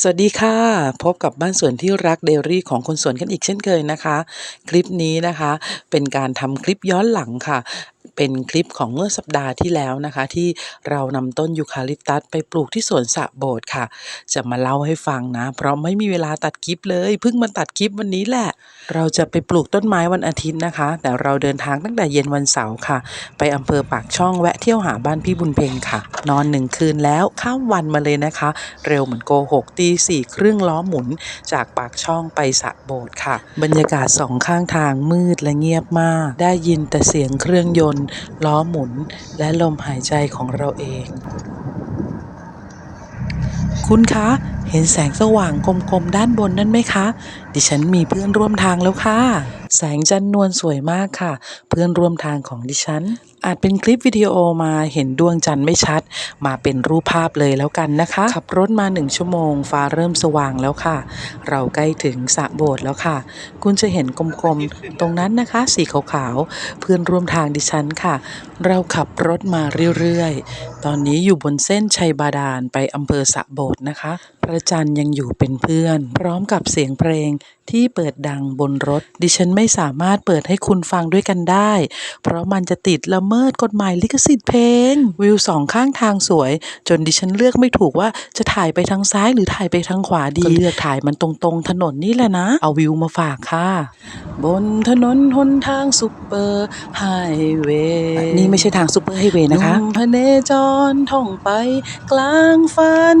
สวัสดีค่ะ พบกับบ้านสวนที่รักเดลี่ของคนสวนกันอีกเช่นเคยนะคะ คลิปนี้นะคะ เป็นการทำคลิปย้อนหลังค่ะ เป็นคลิปของเมื่อสัปดาห์ที่แล้วนะคะ ที่เรานำต้นยูคาลิปตัสไปปลูกที่สวนสระโบดค่ะ จะมาเล่าให้ฟังนะ เพราะไม่มีเวลาตัดคลิปเลยเพิ่งมาตัดคลิปวันนี้แหละ เราจะไปปลูกต้นไม้วันอาทิตย์นะคะ แต่เราเดินทางตั้งแต่เย็นวันเสาร์ค่ะ ไปอำเภอปากช่องแวะเที่ยวหาบ้านพี่บุญเพ็งค่ะ นอนหนึ่งคืนแล้วข้ามวันมาเลยนะคะ เร็วเหมือนโกหกตีสี่ครึ่งล้อหมุน จากปากช่องไปสระโบสถ์ค่ะ บรรยากาศสองข้างทางมืดและเงียบมาก ได้ยินแต่เสียงเครื่องยนต์ล้อหมุน และลมหายใจของเราเอง คุณคะ เห็นแสงสว่างกลมๆด้านบนนั่นไหมคะ ดิฉันมีเพื่อนร่วมทางแล้วค่ะ แสงจันนวลสวยมากค่ะ เพื่อนร่วมทางของดิฉัน อาจเป็นคลิปวิดีโอมาเห็นดวงจันทร์ไม่ชัด มาเป็นรูปภาพเลยแล้วกันนะคะ ขับรถมาหนึ่งชั่วโมง ฟ้าเริ่มสว่างแล้วค่ะ เราใกล้ถึงสระโบสถ์แล้วค่ะ คุณจะเห็นกลมๆ ตรงนั้นนะคะ สีขาวๆ เพื่อนร่วมทางดิฉันค่ะ เราขับรถมาเรื่อยๆ ตอนนี้อยู่บนเส้นชัยบาดาลไปอำเภอสระโบสถ์นะคะ พระจันทร์ยังอยู่เป็นเพื่อน พร้อมกับเสียงเพลงที่เปิดดังบนรถ ดิฉันไม่สามารถเปิดให้คุณฟังด้วยกันได้ เพราะมันจะติดละเมิดกฎหมายลิขสิทธิ์เพลง วิวสองข้างทางสวย จนดิฉันเลือกไม่ถูกว่าจะถ่ายไปทางซ้ายหรือถ่ายไปทางขวาดีก็เลือกถ่ายมันตรงๆ ถนนนี่แหละนะ เอาวิวมาฝากค่ะ บนถนนหนทางซุปเปอร์ไฮเวย์นี่ไม่ใช่ทางซุปเปอร์ไฮเวย์นะคะพเนจรท่องไปกลางฝัน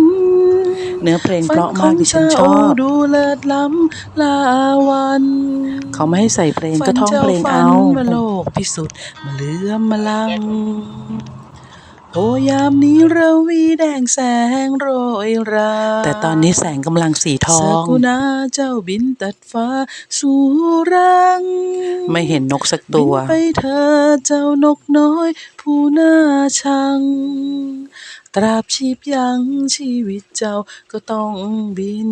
เนื้อเพลงเพราะมากดิฉันชอบดูเลิศล้ำลาวัน เขาไม่ให้ใส่เพลงก็ท่องเพลงเอามาโลกพิสุทธิ์มาเลื่อมมาลังโอยามนี้ระวีแดงแสงโรยรา แต่ตอนนี้แสงกำลังสีทอง สกุณาเจ้าบินตัดฟ้าสู่รัง ไม่เห็นนกสักตัวบินไปเธอเจ้านกน้อย ผู้น่าชัง ตราบชีพยังชีวิตเจ้าก็ต้องบิน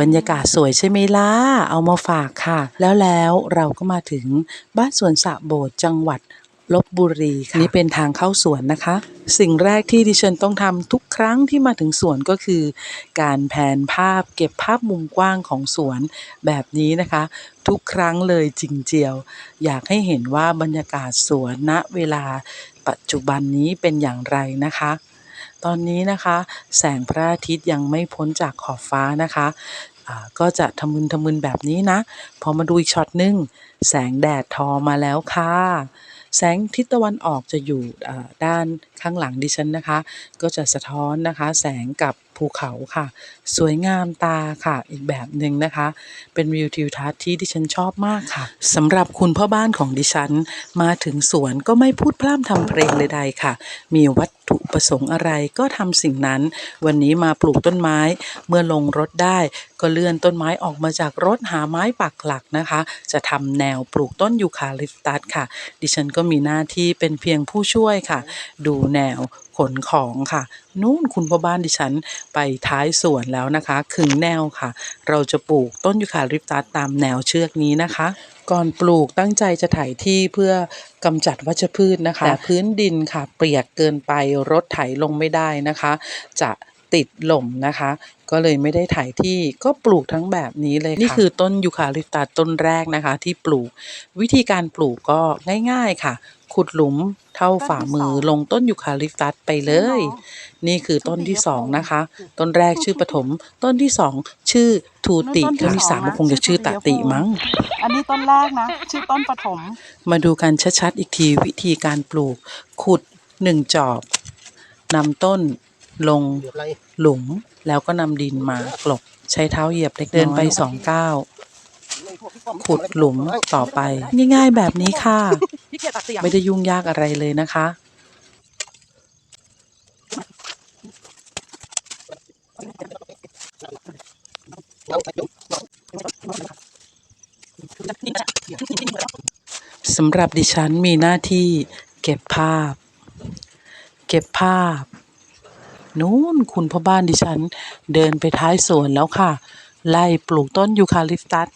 บรรยากาศสวยใช่ไหมล่ะ เอามาฝากค่ะ แล้วแล้วเราก็มาถึงบ้านสวนสระโบดจังหวัดลบบุรีค่ะนี่เป็นทางเข้าสวนนะคะ สิ่งแรกที่ดิฉันต้องทำทุกครั้งที่มาถึงสวนก็คือ การแผนภาพเก็บภาพมุมกว้างของสวนแบบนี้นะคะ ทุกครั้งเลยจริงเจียว อยากให้เห็นว่าบรรยากาศสวนณเวลา ปัจจุบันนี้เป็นอย่างไรนะคะ ตอนนี้นะคะ แสงพระอาทิตย์ยังไม่พ้นจากขอบฟ้านะคะก็จะทะมึนทะมึนแบบนี้นะ พอมาดูอีกช็อตหนึ่งแสงแดดทอมาแล้วค่ะ แสงทิศตะวันออกจะอยู่ด้านข้างหลังดิฉันนะคะ ก็จะสะท้อนนะคะ แสงกับ ภูเขาค่ะ สวยงามตาค่ะ อีกแบบหนึ่งนะคะ เป็นวิวทิวทัศน์ที่ดิฉันชอบมากค่ะสำหรับคุณพ่อบ้านของดิฉัน มาถึงสวนก็ไม่พูดพร่ำทำเพลงใดๆค่ะ มีวัตถุประสงค์อะไรก็ทำสิ่งนั้น วันนี้มาปลูกต้นไม้ เมื่อลงรถได้ ก็เลื่อนต้นไม้ออกมาจากรถหาไม้ปักหลักนะคะ จะทำแนวปลูกต้นยูคาลิปตัสค่ะ ดิฉันก็มีหน้าที่เป็นเพียงผู้ช่วยค่ะ ดูแนว นของค่ะ นู่นคุณพ่อบ้านดิฉันไปท้ายสวนแล้วนะคะขึงแนวค่ะ เราจะปลูกต้นยูคาลิปตัสตามแนวเชือกนี้นะคะ ก่อนปลูกตั้งใจจะไถที่เพื่อกำจัดวัชพืชนะคะ แต่พื้นดินค่ะ เปียกเกินไปรถไถลงไม่ได้นะคะ จะติดหล่มนะคะ ก็เลยไม่ได้ไถที่ก็ปลูกทั้งแบบนี้เลยค่ะนี่คือต้นยูคาลิปตัสต้นแรกนะคะ ที่ปลูกวิธีการปลูกก็ง่ายๆค่ะ ขุดหลุมเท่าฝ่ามือลงต้นยูคาลิปตัสไปเลย นี่คือต้นที่สองนะคะ ต้นแรกชื่อปฐมต้นที่สองชื่อทูติต้นที่สามก็คงจะชื่อตะติมั้ง อันนี้ต้นแรกนะ ชื่อต้นปฐมมาดูกันชัดๆอีกทีวิธีการปลูก ขุดหนึ่งจอบนำต้น ลงหลุมแล้วก็นำดินมากลบใช้เท้าเหยียบเล็กน้อยเดินไปสองก้าวขุดหลุมต่อไป ง่ายๆแบบนี้ค่ะพี่เกียรตัดเสียงไม่ได้ยุ่งยากอะไรเลยนะคะ สำหรับดิฉันมีหน้าที่เก็บภาพ เก็บภาพ นู้นคุณพ่อบ้านดิฉัน เดินไปท้ายสวนแล้วค่ะ ไล่ปลูกต้นยูคาลิปตัส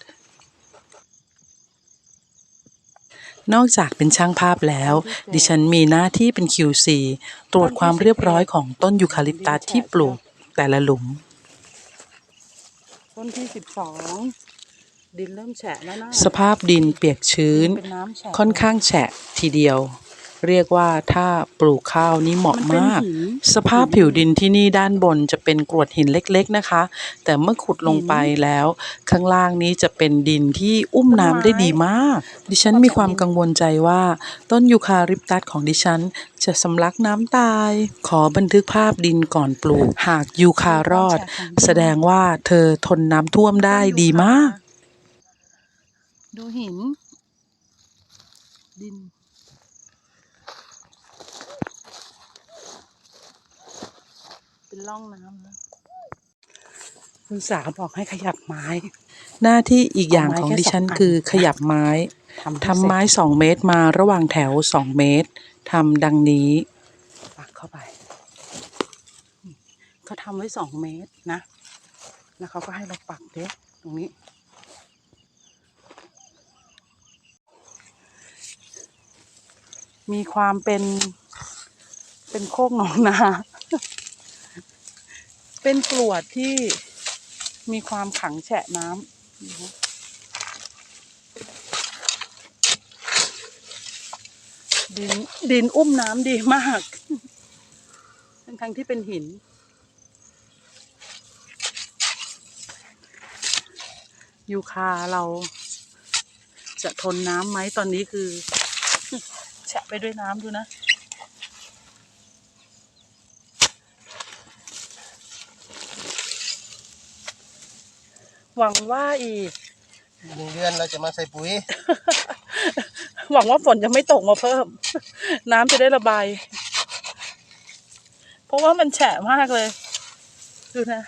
นอกจากเป็นช่างภาพแล้ว ดิฉันมีหน้าที่เป็น QC ตรวจความเรียบร้อยของต้นยูคาลิปตัสที่ปลูกแต่ละหลุม ต้นที่สิบสองดินเริ่มแฉะแล้วนะสภาพดินเปียกชื้น เป็นน้ำแฉะ ค่อนข้างแฉะทีเดียว เรียกว่าถ้าปลูกข้าวนี่เหมาะมันเป็นมากหินสภาพผิวดินที่นี่ด้านบนจะเป็นกรวดหินเล็กๆนะคะ แต่เมื่อขุดลงไปแล้ว ข้างล่างนี้จะเป็นดินที่อุ้มน้ำได้ดีมาก ดิฉันมีความกังวลใจว่า ต้นยูคาริปตัสของดิฉัน จะสำลักน้ำตาย ขอบันทึกภาพดินก่อนปลูก หากยูคารอด แสดงว่าเธอทนน้ำท่วมได้ดีมาก ดูหินดิน เป็นร่องน้ำนะคุณสาบอกให้ขยับไม้ หน้าที่อีกอย่างของเอาไม้แค่ดิฉันสองอันคือขยับไม้ทำให้ทำไม้เสร็จสองเมตรมาระหว่างแถวสองเมตรทำดังนี้ปักเข้าไปนี่เขาทำไว้สองเมตรนะ แล้วเขาก็ให้เราปักเด้ตรงนี้ มีความเป็นเป็นโคกหนองนา เป็นกรวดที่มีความขังแฉะน้ำดินดินอุ้มน้ำดีมาก ทั้งทั้งที่เป็นหิน ยูคาเราจะทนน้ำไหมตอนนี้คือ แฉะไปด้วยน้ำดูนะ หวังว่าอีกหนึ่งเดือนเราจะมาใส่ปุ๋ย หวังว่าฝนจะไม่ตกมาเพิ่ม น้ำจะได้ระบาย เพราะว่ามันแฉะมากเลย ดูนะ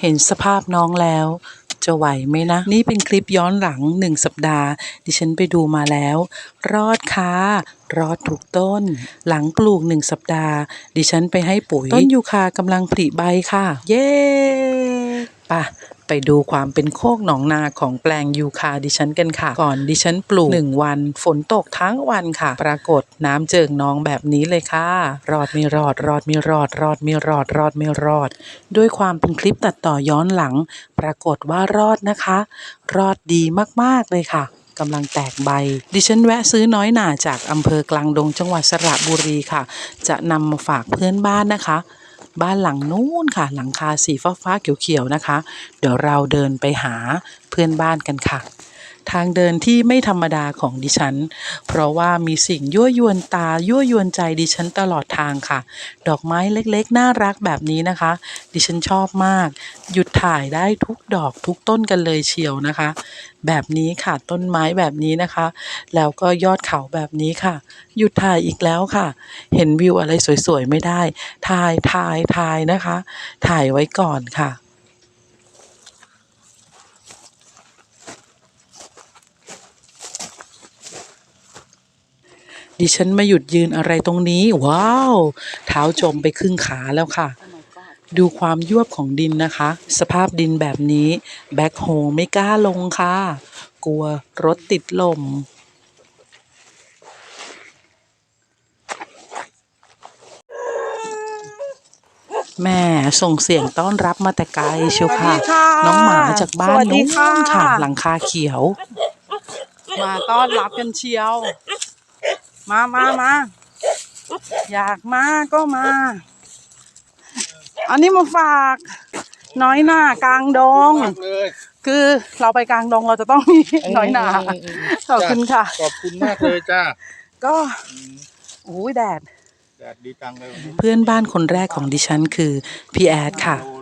เห็นสภาพน้องแล้ว จะไหวไหมนะ นี่เป็นคลิปย้อนหลังหนึ่งสัปดาห์ ดิฉันไปดูมาแล้ว รอดค่ะรอดถูกต้น หลังปลูกหนึ่งสัปดาห์ ดิฉันไปให้ปุ๋ย ต้นยูคากำลังผลิใบค่ะ เย้ปะ ไปดูความเป็นโคกหนองนาของแปลงยูคาดิฉันกันค่ะ ก่อนดิฉันปลูกหนึ่งวัน ฝนตกทั้งวันค่ะ ปรากฏน้ำเจิ่งนองแบบนี้เลยค่ะ รอดไม่รอด รอดไม่รอด รอดไม่รอด รอดไม่รอด ด้วยความเป็นคลิปตัดต่อย้อนหลัง ปรากฏว่ารอดนะคะ รอดดีมากๆเลยค่ะกำลังแตกใบ ดิฉันแวะซื้อน้อยหน่าจากอำเภอกลางดงจังหวัดสระบุรีค่ะ จะนำมาฝากเพื่อนบ้านนะคะ บ้านหลังนู้นค่ะ หลังคาสีฟ้าๆเขียวๆนะคะ เดี๋ยวเราเดินไปหาเพื่อนบ้านกันค่ะ ทางเดินที่ไม่ธรรมดาของดิฉัน เพราะว่ามีสิ่งยั่วยวนตายั่วยวนใจดิฉันตลอดทางค่ะ ดอกไม้เล็กๆ น่ารักแบบนี้นะคะ ดิฉันชอบมาก หยุดถ่ายได้ทุกดอกทุกต้นกันเลยเชียวนะคะ แบบนี้ค่ะต้นไม้แบบนี้นะคะ แล้วก็ยอดเขาแบบนี้ค่ะ หยุดถ่ายอีกแล้วค่ะ เห็นวิวอะไรสวยๆไม่ได้ ถ่ายถ่ายถ่ายนะคะ ถ่ายไว้ก่อนค่ะ ดิฉันมาหยุดยืนอะไรตรงนี้ ว้าว เท้าจมไปครึ่งขาแล้วค่ะ Oh my god ดูความยวบของดินนะคะ สภาพดินแบบนี้แบ็คโฮไม่กล้าลงค่ะ กลัวรถติดลมแม่ส่งเสียงต้อนรับมาแต่ไกลเชียวค่ะสวัสดีค่ะน้องหมาจากบ้าสนวัสดีนู้นค่ะค่ะหลังคาเขียว มาต้อนรับกันเชียว มามามาอยากมาก็มา อันนี้มาฝาก น้อยหน้ากลางดงมากเลยคือเราไปกลางดงเราจะต้องมีน้อยหนาขอบคุณค่ะ ขอบคุณมากเลยจ้าก็โอ้ยแดด แดดดีจังเลยวันนี้ เพื่อนบ้านคนแรกของดิฉันคือพี่แอดค่ะ โอ้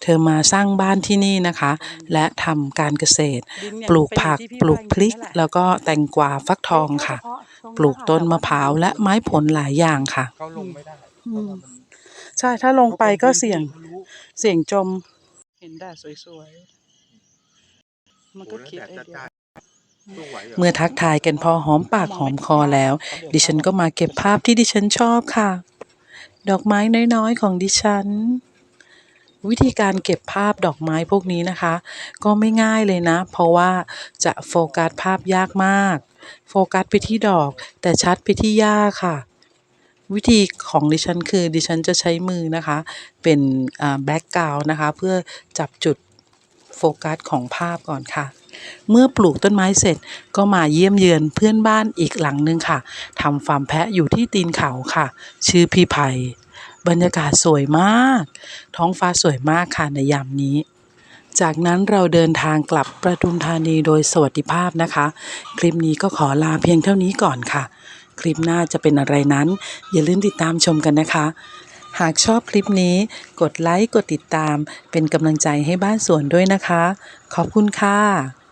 เลยต้องรีบเก็บเธอมาสร้างบ้านที่นี่นะคะ และทำการเกษตรดินเนี่ยปลูกผักเป็นอย่างที่พี่ปลูกพริกว่าอย่างนี้แหละแล้วก็แตงกวาฟักทองค่ะ ปลูกต้นมะพร้าวและไม้ผลหลายอย่างค่ะเขาลงไม่ได้อืมเพราะว่ามันใช่ถ้าลงไปก็เสี่ยงขารู้เสี่ยงจม เห็นแดดสวยๆมันก็โอ้คิดแล้วไอแดดเดียจ้าๆสู้ไหวหรเมื่อทักทายกันพอหอมปากหอมคอแล้ว ดิฉันก็มาเก็บภาพที่ดิฉันชอบค่ะ ดอกไม้น้อยๆของดิฉัน วิธีการเก็บภาพดอกไม้พวกนี้นะคะ ก็ไม่ง่ายเลยนะ เพราะว่าจะโฟกัสภาพยากมาก โฟกัสไปที่ดอก แต่ชัดไปที่หญ้าค่ะ วิธีของดิฉันคือดิฉันจะใช้มือนะคะ เป็นแบ็กกราวนะคะ เพื่อจับจุดโฟกัสของภาพก่อนค่ะ เมื่อปลูกต้นไม้เสร็จก็มาเยี่ยมเยือนเพื่อนบ้านอีกหลังหนึ่งค่ะทำฟาร์มแพะอยู่ที่ตีนเขาค่ะ ชื่อพี่ไผ่ บรรยากาศสวยมาก ท้องฟ้าสวยมากค่ะในยามนี้ จากนั้นเราเดินทางกลับประทุมธานีโดยสวัสดิภาพนะคะ คลิปนี้ก็ขอลาเพียงเท่านี้ก่อนค่ะ คลิปหน้าจะเป็นอะไรนั้น อย่าลืมติดตามชมกันนะคะ หากชอบคลิปนี้ กดไลค์กดติดตาม เป็นกำลังใจให้บ้านสวนด้วยนะคะ ขอบคุณค่ะ